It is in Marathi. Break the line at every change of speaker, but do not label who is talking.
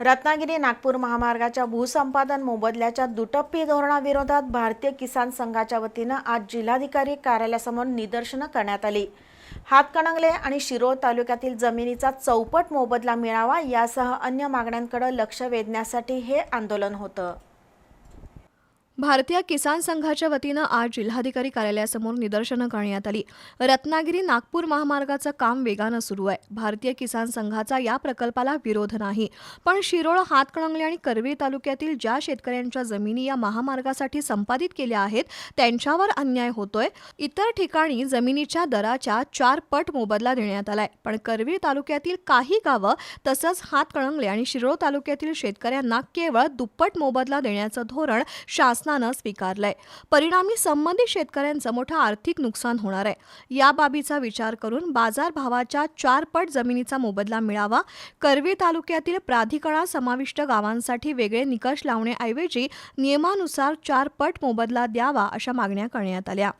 रत्नागिरी नागपूर महामार्गाच्या भूसंपादन मोबदल्याच्या दुटप्पी धोरणाविरोधात भारतीय किसान संघाच्या वतीनं आज जिल्हाधिकारी कार्यालयासमोर निदर्शनं करण्यात आली. हातकणंगले आणि शिरोळ तालुक्यातील जमिनीचा चौपट मोबदला मिळावा यासह अन्य मागण्यांकडे लक्ष वेधण्यासाठी हे आंदोलन होतं.
भारतीय किसान संघाच्या वतीनं आज जिल्हाधिकारी कार्यालयासमोर निदर्शनं करण्यात आली. रत्नागिरी नागपूर महामार्गाचं काम वेगानं सुरू आहे. भारतीय किसान संघाचा या प्रकल्पाला विरोध नाही. पण शिरोळ हातकणंगले आणि करवीर तालुक्यातील ज्या शेतकऱ्यांच्या जमिनी या महामार्गासाठी संपादित केल्या आहेत त्यांच्यावर अन्याय होतोय. इतर ठिकाणी जमिनीच्या दराच्या चार पट मोबदला देण्यात आलाय. पण करवीर तालुक्यातील काही गावं तसंच हातकणंगले आणि शिरोळ तालुक्यातील शेतकऱ्यांना केवळ दुप्पट मोबदला देण्याचं धोरण शासन शासनानं स्वीकारलंय. परिणामी संबंधित शेतकऱ्यांचं मोठं आर्थिक नुकसान होणार आहे. या बाबीचा विचार करून बाजारभावाच्या चार पट जमिनीचा मोबदला मिळावा करवी तालुक्यातील प्राधिकरणात समाविष्ट गावांसाठी वेगळे निकष लावण्याऐवजी नियमानुसार चार पट मोबदला द्यावा अशा मागण्या करण्यात आल्या.